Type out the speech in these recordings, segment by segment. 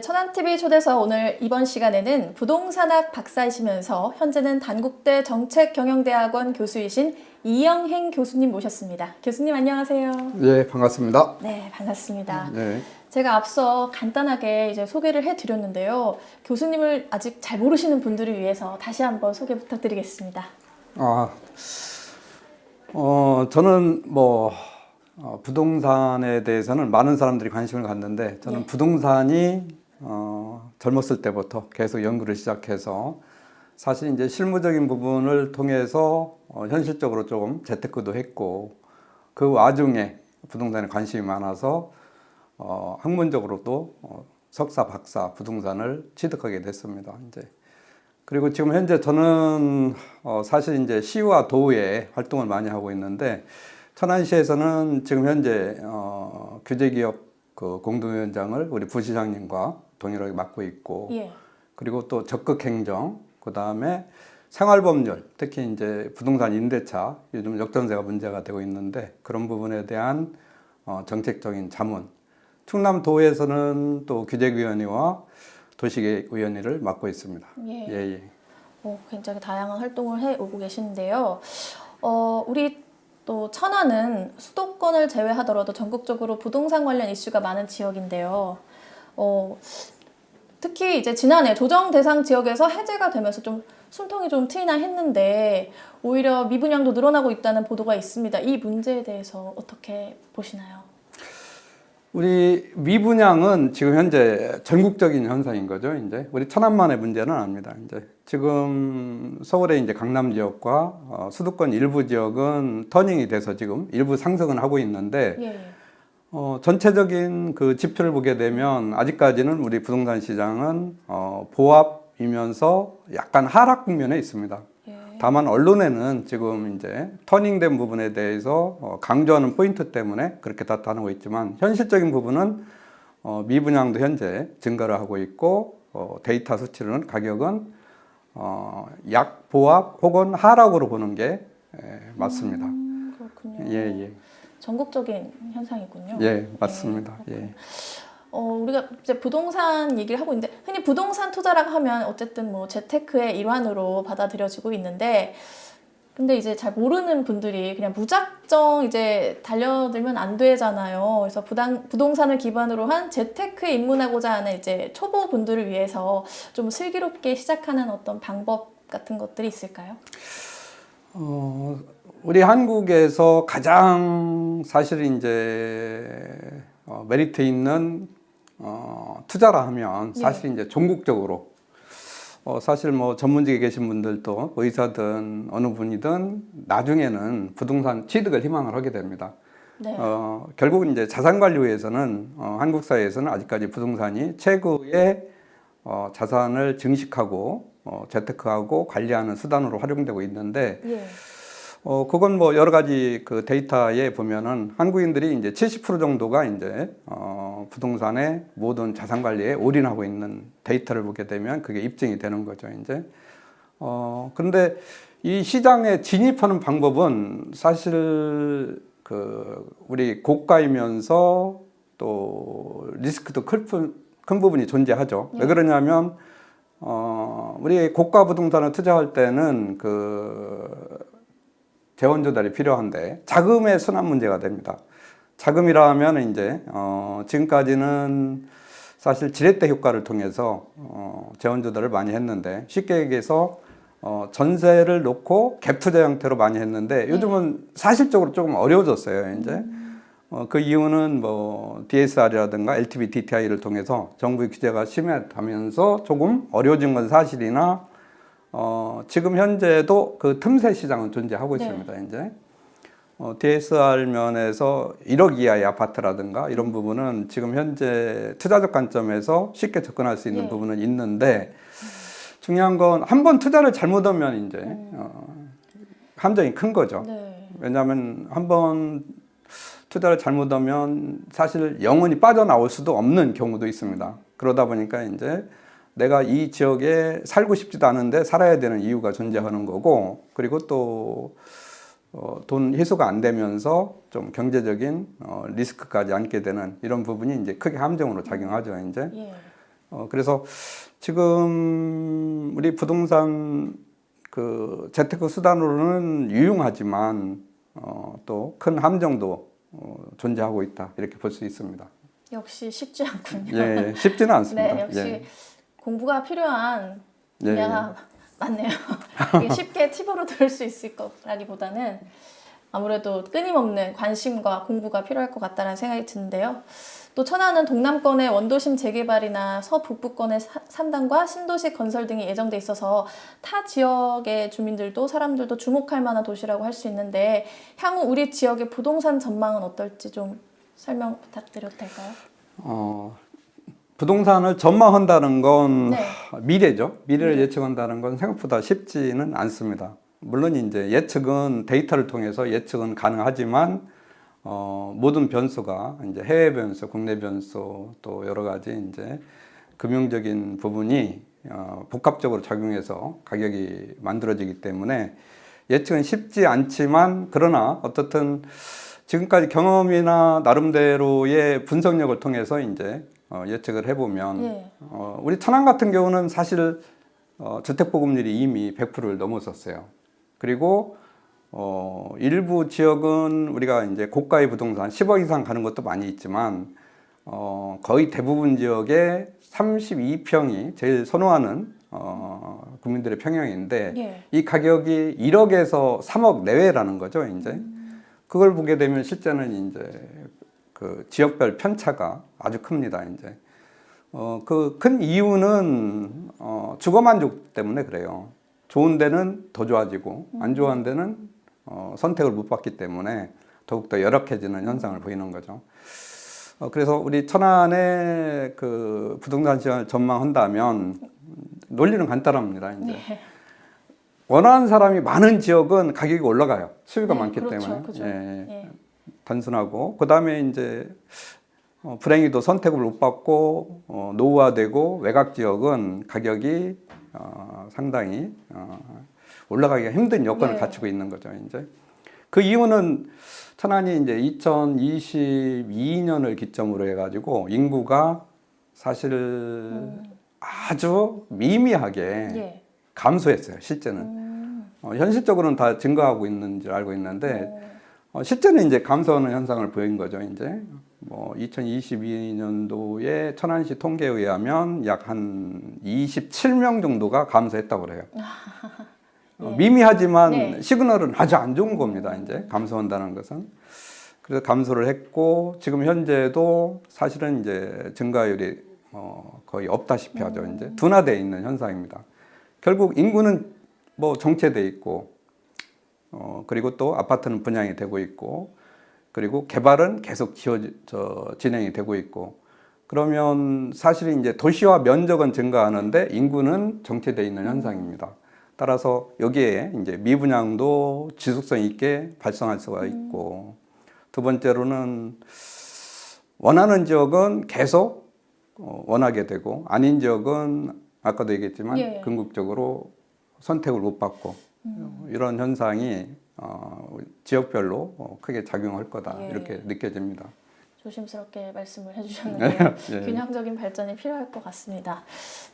네, 천안TV 초대서 오늘 이번 시간에는 부동산학 박사이시면서 현재는 단국대 정책경영대학원 교수이신 이영행 교수님 모셨습니다. 교수님 안녕하세요. 예, 반갑습니다. 네, 반갑습니다. 네. 제가 앞서 간단하게 이제 소개를 해드렸는데요. 교수님을 아직 잘 모르시는 분들을 위해서 다시 한번 소개 부탁드리겠습니다. 아, 어, 저는 뭐, 어, 부동산에 대해서는 많은 사람들이 관심을 갖는데, 저는 예. 부동산이, 어, 젊었을 때부터 계속 연구를 시작해서, 사실 이제 실무적인 부분을 통해서, 어, 현실적으로 좀 재테크도 했고, 그 와중에 부동산에 관심이 많아서, 어, 학문적으로도 어, 석사, 박사 부동산을 취득하게 됐습니다. 이제 그리고 지금 현재 저는 어 사실 이제 시와 도에 활동을 많이 하고 있는데 천안시에서는 지금 현재 어 규제기업 그 공동위원장을 우리 부시장님과 동일하게 맡고 있고 예. 그리고 또 적극 행정 그 다음에 생활법률 특히 이제 부동산 임대차 요즘 역전세가 문제가 되고 있는데 그런 부분에 대한 어 정책적인 자문 충남도에서는 또 규제위원회와 도시계획위원회를 맡고 있습니다. 예. 예, 예. 어, 굉장히 다양한 활동을 해 오고 계신데요. 어, 우리 또 천안은 수도권을 제외하더라도 전국적으로 부동산 관련 이슈가 많은 지역인데요. 어, 특히 이제 지난해 조정 대상 지역에서 해제가 되면서 좀 숨통이 좀 트이나 했는데 오히려 미분양도 늘어나고 있다는 보도가 있습니다. 이 문제에 대해서 어떻게 보시나요? 우리 미분양은 지금 현재 전국적인 현상인 거죠. 이제 우리 천안만의 문제는 아닙니다. 이제 지금 서울의 이제 강남 지역과 어, 수도권 일부 지역은 터닝이 돼서 지금 일부 상승은 하고 있는데 예. 어, 전체적인 그 지표를 보게 되면 아직까지는 우리 부동산 시장은 어, 보합이면서 약간 하락 국면에 있습니다. 예. 다만 언론에는 지금 이제 터닝된 부분에 대해서 어, 강조하는 포인트 때문에 그렇게 나타나고 있지만 현실적인 부분은 어, 미분양도 현재 증가를 하고 있고 어, 데이터 수치로는 가격은 어, 약 보합 혹은 하락으로 보는 게 에, 맞습니다. 음, 그렇군요. 예, 예. 전국적인 현상이군요. 예, 맞습니다. 네, 예. 어, 우리가 이제 부동산 얘기를 하고 있는데 흔히 부동산 투자라고 하면 어쨌든 뭐 재테크의 일환으로 받아들여지고 있는데 근데 이제 잘 모르는 분들이 그냥 무작정 이제 달려들면 안 되잖아요. 그래서 부당, 부동산을 기반으로 한 재테크에 입문하고자 하는 이제 초보 분들을 위해서 좀 슬기롭게 시작하는 어떤 방법 같은 것들이 있을까요? 어, 우리 한국에서 가장 사실 이제 어, 메리트 있는 어, 투자라 하면 예. 사실 이제 전국적으로 어, 사실 뭐 전문직에 계신 분들도 의사든 어느 분이든 나중에는 부동산 취득을 희망을 하게 됩니다. 네. 어, 결국 이제 자산 관리회에서는 어, 한국 사회에서는 아직까지 부동산이 최고의 어, 자산을 증식하고 어, 재테크하고 관리하는 수단으로 활용되고 있는데 예. 어, 그건 뭐 여러 가지 그 데이터에 보면은 한국인들이 이제 70% 정도가 이제 어, 부동산의 모든 자산 관리에 올인하고 있는 데이터를 보게 되면 그게 입증이 되는 거죠, 이제. 어, 근데 이 시장에 진입하는 방법은 사실 그 우리 고가이면서 또 리스크도 큰, 부- 큰 부분이 존재하죠. 왜 그러냐면 어, 우리 고가 부동산을 투자할 때는 그 재원 조달이 필요한데 자금의 순환 문제가 됩니다. 자금이라 하면 이제 어, 지금까지는 사실 지렛대 효과를 통해서 어, 재원 조달을 많이 했는데 쉽게 얘기해서 어, 전세를 놓고 갭 투자 형태로 많이 했는데 요즘은 사실적으로 조금 어려워졌어요. 이제 어, 그 이유는 뭐 DSR이라든가 LTV DTI를 통해서 정부의 규제가 심해가면서 조금 어려워진 건 사실이나 어, 지금 현재도 그 틈새 시장은 존재하고 네. 있습니다. 이제 어, DSR 면에서 1억 이하의 아파트라든가 이런 부분은 지금 현재 투자적 관점에서 쉽게 접근할 수 있는 네. 부분은 있는데 중요한 건 한 번 투자를 잘못하면 이제 어, 함정이 큰 거죠. 네. 왜냐하면 한번 투자를 잘못하면 사실 영원히 빠져나올 수도 없는 경우도 있습니다. 그러다 보니까 이제 내가 이 지역에 살고 싶지도 않은데 살아야 되는 이유가 존재하는 거고 그리고 또 어, 돈 회수가 안 되면서 좀 경제적인 어, 리스크까지 안게 되는 이런 부분이 이제 크게 함정으로 작용하죠. 이제 예. 어, 그래서 지금 우리 부동산 그 재테크 수단으로는 유용하지만 어, 또 큰 함정도 어, 존재하고 있다 이렇게 볼 수 있습니다. 역시 쉽지 않군요. 예, 쉽지는 않습니다. 네, 역시 예. 공부가 필요한 예, 분야가 맞네요. 쉽게 팁으로 들을 수 있을 것라기보다는 아무래도 끊임없는 관심과 공부가 필요할 것 같다는 생각이 드는데요. 또 천안은 동남권의 원도심 재개발이나 서북부권의 사- 산단과 신도시 건설 등이 예정돼 있어서 타 지역의 주민들도 사람들도 주목할 만한 도시라고 할 수 있는데 향후 우리 지역의 부동산 전망은 어떨지 좀 설명 부탁드려도 될까요? 어, 부동산을 전망한다는 건 네. 미래죠. 미래를 예측한다는 건 생각보다 쉽지는 않습니다. 물론 이제 예측은 데이터를 통해서 예측은 가능하지만 어, 모든 변수가 이제 해외 변수, 국내 변수 또 여러 가지 이제 금융적인 부분이 어, 복합적으로 작용해서 가격이 만들어지기 때문에 예측은 쉽지 않지만 그러나 어떻든 지금까지 경험이나 나름대로의 분석력을 통해서 이제 어, 예측을 해보면 예. 어, 우리 천안 같은 경우는 사실 어, 주택 보급률이 이미 100%를 넘어섰어요. 그리고 어, 일부 지역은 우리가 이제 고가의 부동산 10억 이상 가는 것도 많이 있지만 어, 거의 대부분 지역에 32평이 제일 선호하는 어, 국민들의 평형인데 예. 이 가격이 1억에서 3억 내외라는 거죠, 이제. 그걸 보게 되면 실제는 이제 그 지역별 편차가 아주 큽니다, 이제. 어, 그 큰 이유는 어, 주거 만족 때문에 그래요. 좋은 데는 더 좋아지고 안 좋은 데는 어, 선택을 못 받기 때문에 더욱더 열악해지는 현상을 보이는 거죠. 어, 그래서 우리 천안의 그 부동산 시장을 전망한다면 논리는 간단합니다. 이제 네. 원하는 사람이 많은 지역은 가격이 올라가요. 수요가 네, 많기 그렇죠, 때문에 그죠. 예, 예. 단순하고 그 다음에 이제 어, 불행히도 선택을 못 받고 어, 노후화되고 외곽 지역은 가격이 어, 상당히 어, 올라가기가 힘든 여건을 네. 갖추고 있는 거죠. 이제 그 이유는 천안이 이제 2022년을 기점으로 해가지고 인구가 사실 아주 미미하게 예. 감소했어요. 실제는 음. 어, 현실적으로는 다 증가하고 있는 줄 알고 있는데 어. 어, 실제는 이제 감소하는 현상을 보인 거죠. 이제 뭐 2022년도에 천안시 통계에 의하면 약 한 27명 정도가 감소했다고 그래요. 어, 미미하지만 네. 시그널은 아주 안 좋은 겁니다. 이제 감소한다는 것은 그래서 감소를 했고 지금 현재도 사실은 이제 증가율이 어, 거의 없다시피 하죠. 이제 둔화되어 있는 현상입니다. 결국 인구는 뭐 정체돼 있고 어, 그리고 또 아파트는 분양이 되고 있고 그리고 개발은 계속 지어 저, 진행이 되고 있고 그러면 사실 이제 도시화 면적은 증가하는데 인구는 정체돼 있는 현상입니다. 따라서 여기에 이제 미분양도 지속성 있게 발생할 수가 있고 두 번째로는 원하는 지역은 계속 어, 원하게 되고 아닌 지역은 아까도 얘기했지만 예. 궁극적으로 선택을 못 받고 이런 현상이 어, 지역별로 어, 크게 작용할 거다 예. 이렇게 느껴집니다. 조심스럽게 말씀을 해주셨는데요. 예. 균형적인 발전이 필요할 것 같습니다.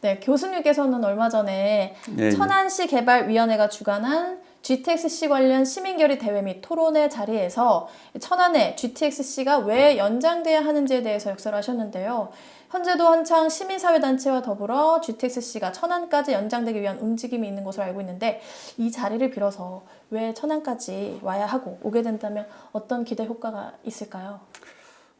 네, 교수님께서는 얼마 전에 예, 예. 천안시 개발위원회가 주관한 GTX-C 관련 시민결의 대회 및 토론회 자리에서 천안에 GTX-C가 왜 연장돼야 하는지에 대해서 역설을 하셨는데요. 현재도 한창 시민사회단체와 더불어 GTX-C가 천안까지 연장되기 위한 움직임이 있는 것으로 알고 있는데 이 자리를 빌어서 왜 천안까지 와야 하고 오게 된다면 어떤 기대 효과가 있을까요?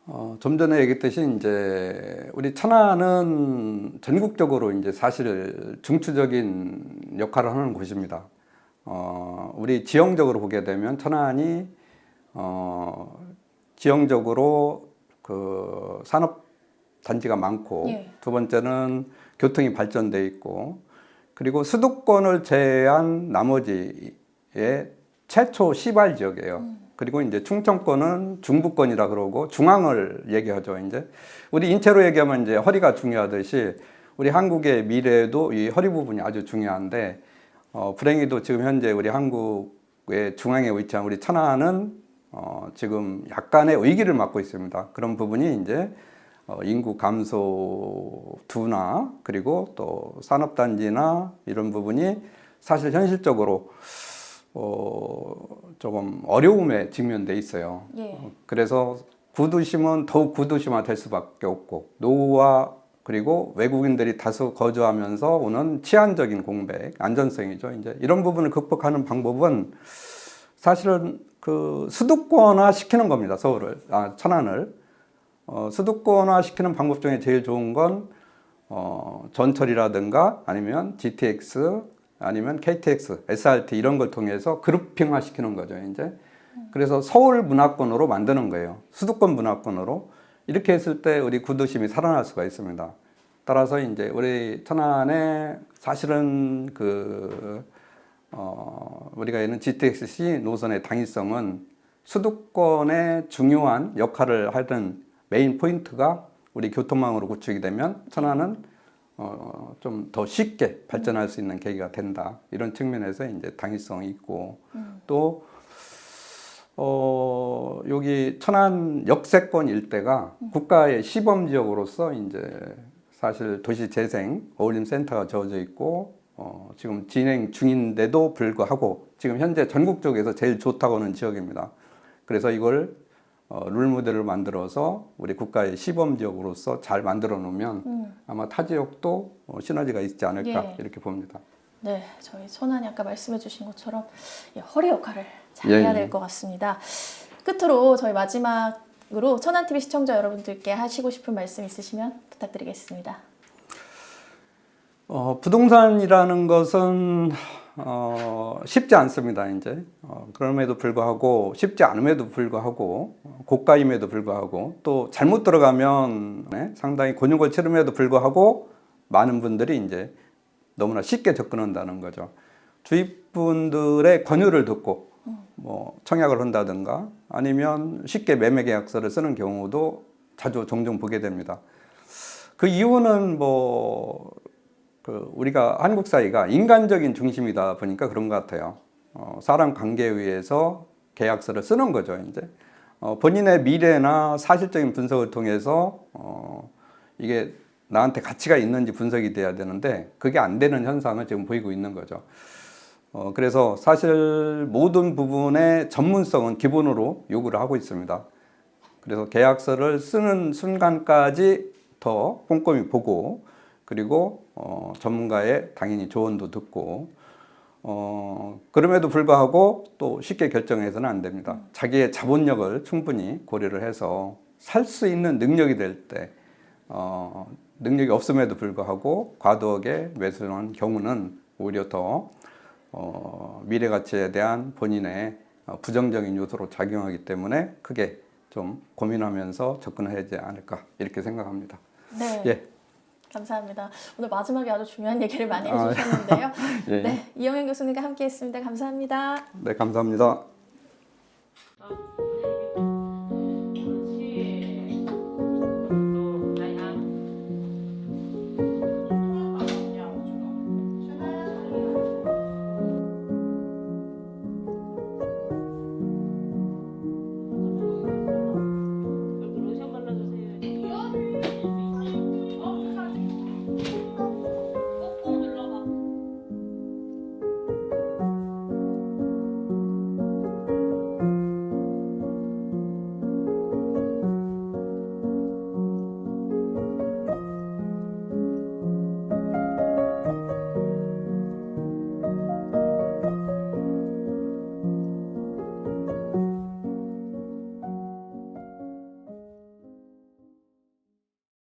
어, 좀 전에 얘기했듯이 이제 우리 천안은 전국적으로 이제 사실 중추적인 역할을 하는 곳입니다. 어, 우리 지형적으로 보게 되면 천안이 어, 지형적으로 그 산업 단지가 많고 예. 두 번째는 교통이 발전돼 있고 그리고 수도권을 제외한 나머지의 최초 시발 지역이에요. 그리고 이제 충청권은 중부권이라 그러고 중앙을 얘기하죠. 이제 우리 인체로 얘기하면 이제 허리가 중요하듯이 우리 한국의 미래에도 이 허리 부분이 아주 중요한데 어, 불행히도 지금 현재 우리 한국의 중앙에 위치한 우리 천안은 어, 지금 약간의 위기를 맞고 있습니다. 그런 부분이 이제 어, 인구 감소 둔화 그리고 또 산업단지나 이런 부분이 사실 현실적으로 어, 조금 어려움에 직면돼 있어요. 예. 그래서 구도심은 더욱 구도심화 될 수밖에 없고 노후와 그리고 외국인들이 다수 거주하면서 오는 치안적인 공백, 안전성이죠. 이제 이런 부분을 극복하는 방법은 사실은 그 수도권화 시키는 겁니다. 서울을, 아, 천안을. 어, 수도권화 시키는 방법 중에 제일 좋은 건 어, 전철이라든가 아니면 GTX 아니면 KTX, SRT 이런 걸 통해서 그룹핑화 시키는 거죠, 이제. 그래서 서울 문화권으로 만드는 거예요. 수도권 문화권으로. 이렇게 했을 때 우리 구도심이 살아날 수가 있습니다. 따라서 이제 우리 천안에 사실은 그, 어, 우리가 있는 GTX-C 노선의 당위성은 수도권의 중요한 역할을 하는 메인 포인트가 우리 교통망으로 구축이 되면 천안은 어, 좀 더 쉽게 발전할 수 있는 계기가 된다. 이런 측면에서 이제 당위성이 있고 또 어, 여기 천안 역세권 일대가 국가의 시범 지역으로서 이제 사실 도시 재생 어울림 센터가 지어져 있고 어, 지금 진행 중인데도 불구하고 지금 현재 전국적에서 제일 좋다고 하는 지역입니다. 그래서 이걸 어, 룰 모델을 만들어서 우리 국가의 시범 지역으로서 잘 만들어 놓으면 음. 아마 타 지역도 어, 시너지가 있지 않을까 예. 이렇게 봅니다. 네, 저희 천안이 아까 말씀해주신 것처럼 이 허리 역할을 잘 예, 해야 예. 될것 같습니다. 끝으로 저희 마지막으로 천안 TV 시청자 여러분들께 하시고 싶은 말씀 있으시면 부탁드리겠습니다. 어, 부동산이라는 것은 어, 쉽지 않습니다. 이제 어, 그럼에도 불구하고 쉽지 않음에도 불구하고 어, 고가임에도 불구하고 또 잘못 들어가면 네, 상당히 곤욕을 치름에도 불구하고 많은 분들이 이제 너무나 쉽게 접근한다는 거죠. 주위 분들의 권유를 듣고 뭐 청약을 한다든가 아니면 쉽게 매매 계약서를 쓰는 경우도 자주 종종 보게 됩니다. 그 이유는 뭐 그 우리가 한국 사회가 인간적인 중심이다 보니까 그런 것 같아요. 어, 사람 관계에 의해서 계약서를 쓰는 거죠, 이제. 어, 본인의 미래나 사실적인 분석을 통해서 어, 이게 나한테 가치가 있는지 분석이 돼야 되는데 그게 안 되는 현상을 지금 보이고 있는 거죠. 어, 그래서 사실 모든 부분의 전문성은 기본으로 요구를 하고 있습니다. 그래서 계약서를 쓰는 순간까지 더 꼼꼼히 보고 그리고 어, 전문가의 당연히 조언도 듣고 어, 그럼에도 불구하고 또 쉽게 결정해서는 안 됩니다. 자기의 자본력을 충분히 고려를 해서 살 수 있는 능력이 될 때, 어, 능력이 없음에도 불구하고 과도하게 매수하는 경우는 오히려 더 어, 미래 가치에 대한 본인의 어, 부정적인 요소로 작용하기 때문에 크게 좀 고민하면서 접근하지 않을까 이렇게 생각합니다. 네. 예. 감사합니다. 오늘 마지막에 아주 중요한 얘기를 많이 아, 해주셨는데요. 예. 네, 이영현 교수님과 함께했습니다. 감사합니다. 네, 감사합니다.